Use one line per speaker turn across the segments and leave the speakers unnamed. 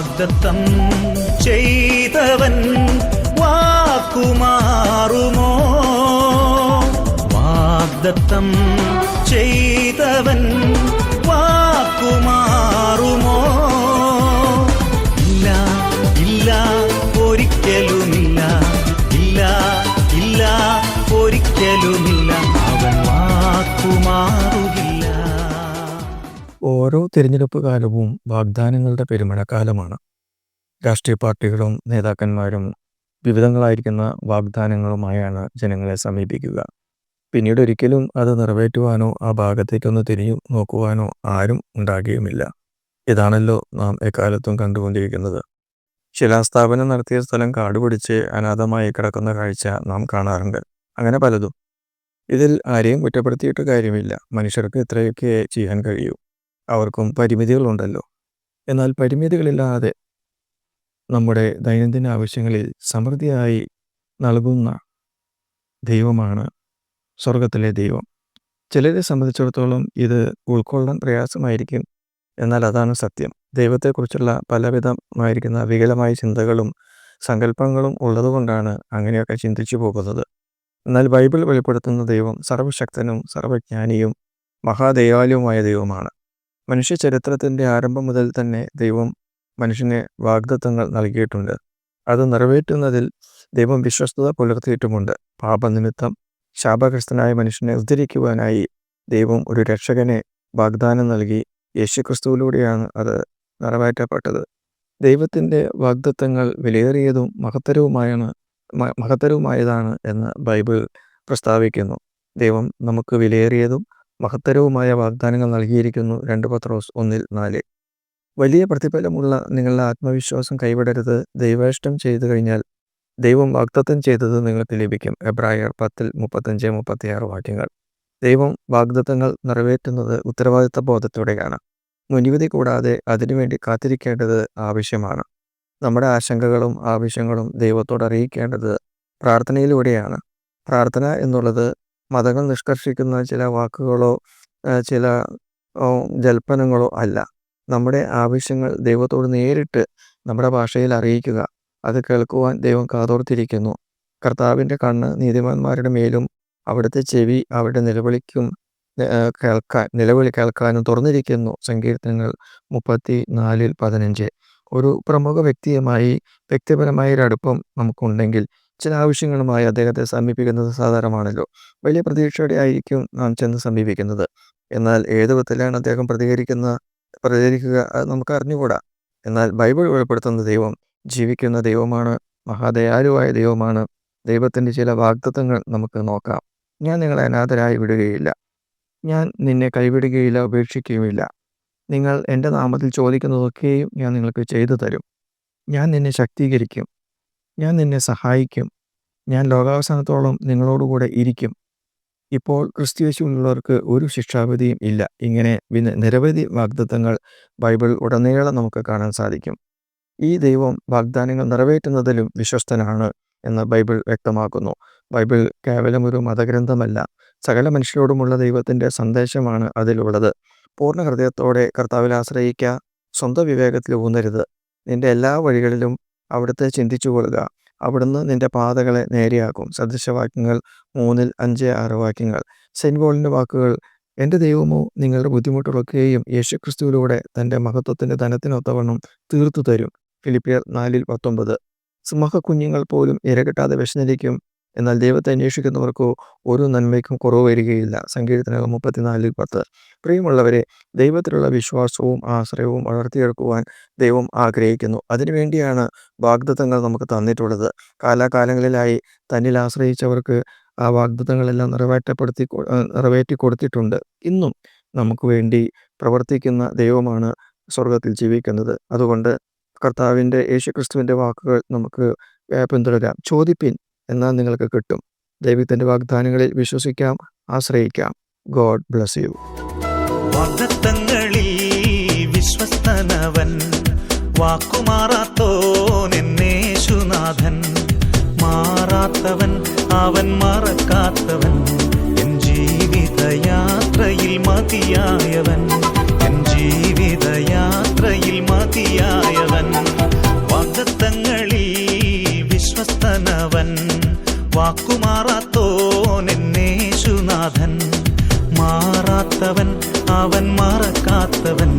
വാഗ്ദത്തം ചെയ്തവൻ വാക്കുമാറുമോ? വാഗ്ദത്തം ചെയ്തവൻ വാക്കുമാറുമോ? ഇല്ല ഇല്ല ഒരിക്കലുമില്ല
ഓരോ തിരഞ്ഞെടുപ്പ് കാലവും വാഗ്ദാനങ്ങളുടെ പെരുമഴക്കാലമാണ്. രാഷ്ട്രീയ പാർട്ടികളും നേതാക്കന്മാരും വിവിധങ്ങളായിരിക്കുന്ന വാഗ്ദാനങ്ങളുമായാണ് ജനങ്ങളെ സമീപിക്കുക. പിന്നീട് ഒരിക്കലും അത് നിറവേറ്റുവാനോ ആ ഭാഗത്തേക്കൊന്ന് തിരിഞ്ഞു നോക്കുവാനോ ആരും ഉണ്ടാകുകയുമില്ല. ഇതാണല്ലോ നാം എക്കാലത്തും കണ്ടുകൊണ്ടിരിക്കുന്നത്. ശിലാസ്ഥാപനം നടത്തിയ സ്ഥലം കാടുപിടിച്ച് അനാഥമായി കിടക്കുന്ന കാഴ്ച നാം കാണാറുണ്ട്. അങ്ങനെ പലതും. ഇതിൽ ആരെയും കുറ്റപ്പെടുത്തിയിട്ട് കാര്യമില്ല. മനുഷ്യർക്ക് ഇത്രയൊക്കെ ചെയ്യാൻ കഴിയൂ. അവർക്കും പരിമിതികളുണ്ടല്ലോ. എന്നാൽ പരിമിതികളില്ലാതെ നമ്മുടെ ദൈനംദിന ആവശ്യങ്ങളിൽ സമൃദ്ധിയായി നൽകുന്ന ദൈവമാണ് സ്വർഗത്തിലെ ദൈവം. ചിലരെ സംബന്ധിച്ചിടത്തോളം ഇത് ഉൾക്കൊള്ളാൻ പ്രയാസമായിരിക്കും. എന്നാൽ അതാണ് സത്യം. ദൈവത്തെക്കുറിച്ചുള്ള പലവിധമായിരിക്കുന്ന വികലമായ ചിന്തകളും സങ്കല്പങ്ങളും ഉള്ളതുകൊണ്ടാണ് അങ്ങനെയൊക്കെ ചിന്തിച്ചു പോകുന്നത്. എന്നാൽ ബൈബിൾ വെളിപ്പെടുത്തുന്ന ദൈവം സർവശക്തനും സർവജ്ഞാനിയും മഹാദയാലുവുമായ ദൈവമാണ്. മനുഷ്യ ചരിത്രത്തിന്റെ ആരംഭം മുതൽ തന്നെ ദൈവം മനുഷ്യന് വാഗ്ദത്തങ്ങൾ നൽകിയിട്ടുണ്ട്. അത് നിറവേറ്റുന്നതിൽ ദൈവം വിശ്വസ്തത പുലർത്തിയിട്ടുമുണ്ട്. പാപനിമിത്തം ശാപഗ്രസ്തനായ മനുഷ്യനെ ഉദ്ധരിക്കുവാനായി ദൈവം ഒരു രക്ഷകനെ വാഗ്ദാനം നൽകി യേശുക്രിസ്തുവിലൂടെയാണ് അത് നിറവേറ്റപ്പെട്ടത്. ദൈവത്തിന്റെ വാഗ്ദത്തങ്ങൾ വിലയേറിയതും മഹത്തരവുമായാണ് മഹത്തരവുമായതാണ് എന്ന് ബൈബിൾ പ്രസ്താവിക്കുന്നു. ദൈവം നമുക്ക് വിലയേറിയതും മഹത്തരവുമായ വാഗ്ദാനങ്ങൾ നൽകിയിരിക്കുന്നു രണ്ട് പത്രോസ് ഒന്നിൽ നാല്. വലിയ പ്രതിഫലമുള്ള നിങ്ങളുടെ ആത്മവിശ്വാസം കൈവിടരുത്. ദൈവേഷ്ടം ചെയ്തു കഴിഞ്ഞാൽ ദൈവം വാഗ്ദത്തം ചെയ്തത് നിങ്ങൾക്ക് ലഭിക്കും. എബ്രായർ പത്തിൽ മുപ്പത്തഞ്ച് മുപ്പത്തിയാറ് വാക്യങ്ങൾ. ദൈവം വാഗ്ദത്തങ്ങൾ നിറവേറ്റുന്നത് ഉത്തരവാദിത്ത ബോധത്തോടെയാണ്. മുൻവിധി കൂടാതെ അതിനുവേണ്ടി കാത്തിരിക്കേണ്ടത് ആവശ്യമാണ്. നമ്മുടെ ആശങ്കകളും ആവശ്യങ്ങളും ദൈവത്തോട് അറിയിക്കേണ്ടത് പ്രാർത്ഥനയിലൂടെയാണ്. പ്രാർത്ഥന എന്നുള്ളത് മതങ്ങൾ നിഷ്കർഷിക്കുന്ന ചില വാക്കുകളോ ചില ജൽപ്പനങ്ങളോ അല്ല. നമ്മുടെ ആവശ്യങ്ങൾ ദൈവത്തോട് നേരിട്ട് നമ്മുടെ ഭാഷയിൽ അറിയിക്കുക. അത് കേൾക്കുവാൻ ദൈവം കാതോർത്തിരിക്കുന്നു. കർത്താവിന്റെ കണ്ണ് നീതിമാന്മാരുടെ മേലും അവിടുത്തെ ചെവി അവരുടെ നിലവിളിക്കും കേൾക്കാൻ നിലവിളി കേൾക്കാനും തുറന്നിരിക്കുന്നു. സങ്കീർത്തനങ്ങൾ മുപ്പത്തി നാലിൽ പതിനഞ്ച്. ഒരു പ്രമുഖ വ്യക്തിയുമായി വ്യക്തിപരമായ ഒരു അടുപ്പം നമുക്കുണ്ടെങ്കിൽ ചില ആവശ്യങ്ങളുമായി അദ്ദേഹത്തെ സമീപിക്കുന്നത് സാധാരണമാണല്ലോ. വലിയ പ്രതീക്ഷയോടെ ആയിരിക്കും നാം ചെന്ന് സമീപിക്കുന്നത്. എന്നാൽ ഏത് വിധത്തിലാണ് അദ്ദേഹം പ്രതികരിക്കുന്ന പ്രതികരിക്കുക അത് നമുക്ക് അറിഞ്ഞുകൂടാ എന്നാൽ ബൈബിൾ വെളിപ്പെടുത്തുന്ന ദൈവം ജീവിക്കുന്ന ദൈവമാണ് മഹാദയാലുവായ ദൈവമാണ്. ദൈവത്തിന്റെ ചില വാഗ്ദത്വങ്ങൾ നമുക്ക് നോക്കാം. ഞാൻ നിങ്ങളെ അനാഥരായി വിടുകയില്ല. ഞാൻ നിന്നെ കൈവിടുകയില്ല ഉപേക്ഷിക്കുകയുമില്ല. നിങ്ങൾ എന്റെ നാമത്തിൽ ചോദിക്കുന്നതൊക്കെയും ഞാൻ നിങ്ങൾക്ക് ചെയ്തു തരും. ഞാൻ നിന്നെ ശക്തീകരിക്കും. ഞാൻ നിന്നെ സഹായിക്കും. ഞാൻ ലോകാവസാനത്തോളം നിങ്ങളോടുകൂടെ ഇരിക്കും. ഇപ്പോൾ ക്രിസ്തുയേശുവിലുള്ളവർക്ക് ഒരു ശിക്ഷാവിധിയും ഇല്ല. ഇങ്ങനെ നിരവധി വാഗ്ദത്തങ്ങൾ ബൈബിൾ ഉടനീളം നമുക്ക് കാണാൻ സാധിക്കും. ഈ ദൈവം വാഗ്ദാനങ്ങൾ നിറവേറ്റുന്നതിലും വിശ്വസ്തനാണ് എന്ന് ബൈബിൾ വ്യക്തമാക്കുന്നു. ബൈബിൾ കേവലം ഒരു മതഗ്രന്ഥമല്ല. സകല മനുഷ്യരോടുമുള്ള ദൈവത്തിന്റെ സന്ദേശമാണ് അതിലുള്ളത്. പൂർണ ഹൃദയത്തോടെ കർത്താവിൽ ആശ്രയിക്കുക സ്വന്തം വിവേകത്തിൽ ഊന്നരുത്. നിന്റെ എല്ലാ വഴികളിലും അവിടുത്തെ ചിന്തിച്ചു കൊള്ളുക. അവിടുന്ന് നിന്റെ പാതകളെ നേരെയാക്കും. സദൃശവാക്യങ്ങൾ മൂന്നിൽ അഞ്ച് ആറ് വാക്യങ്ങൾ. സെന്റ് പോളിന്റെ വാക്കുകൾ എന്റെ ദൈവമോ നിങ്ങളുടെ ബുദ്ധിമുട്ടുകളൊക്കെയും യേശുക്രിസ്തുവിലൂടെ തന്റെ മഹത്വത്തിന്റെ ധനത്തിനൊത്തവണ്ണം തീർത്തു തരും ഫിലിപ്പിയർ നാലിൽ പത്തൊമ്പത്. സിംഹ കുഞ്ഞുങ്ങൾ പോലും ഇരകെട്ടാതെ വിശന്നിരിക്കും. എന്നാൽ ദൈവത്തെ അന്വേഷിക്കുന്നവർക്കോ ഒരു നന്മയ്ക്കും കുറവ് വരികയില്ല. സങ്കീർത്തനകം മുപ്പത്തിനാലിൽ പത്ത്. പ്രിയമുള്ളവരെ ദൈവത്തിലുള്ള വിശ്വാസവും ആശ്രയവും വളർത്തിയെടുക്കുവാൻ ദൈവം ആഗ്രഹിക്കുന്നു. അതിനുവേണ്ടിയാണ് വാഗ്ദത്തങ്ങൾ നമുക്ക് തന്നിട്ടുള്ളത്. കാലാകാലങ്ങളിലായി തന്നിൽ ആശ്രയിച്ചവർക്ക് ആ വാഗ്ദത്തങ്ങളെല്ലാം നിറവേറ്റപ്പെടുത്തി നിറവേറ്റി കൊടുത്തിട്ടുണ്ട്. ഇന്നും നമുക്ക് വേണ്ടി പ്രവർത്തിക്കുന്ന ദൈവമാണ് സ്വർഗത്തിൽ ജീവിക്കുന്നത്. അതുകൊണ്ട് കർത്താവിന്റെ യേശുക്രിസ്തുവിന്റെ വാക്കുകൾ നമുക്ക് പിന്തുടരാം. ചോദിപ്പിൻ. എന്നാൽ നിങ്ങൾക്ക് കിട്ടും. ദൈവത്തിന്റെ വാഗ്ദാനങ്ങളിൽ വിശ്വസിക്കാം ആശ്രയിക്കാം. God bless you.
വാഗ്ദത്തങ്ങളിൽ വിശ്വസ്തനവൻ വാക്കുമാറാത്തോൻ എന്നേശുനാഥൻ മാറാത്തവൻ അവൻ മറക്കാത്തവൻ. എൻ ജീവിതയാത്രയിൽ യാത്രയിൽ മതിയായവൻ. நாதன் மாறாத்தவன் அவன் மறக்காத்தவன்.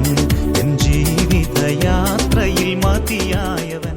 என் ஜீவித யாத்திரையில் மதியாயவன்.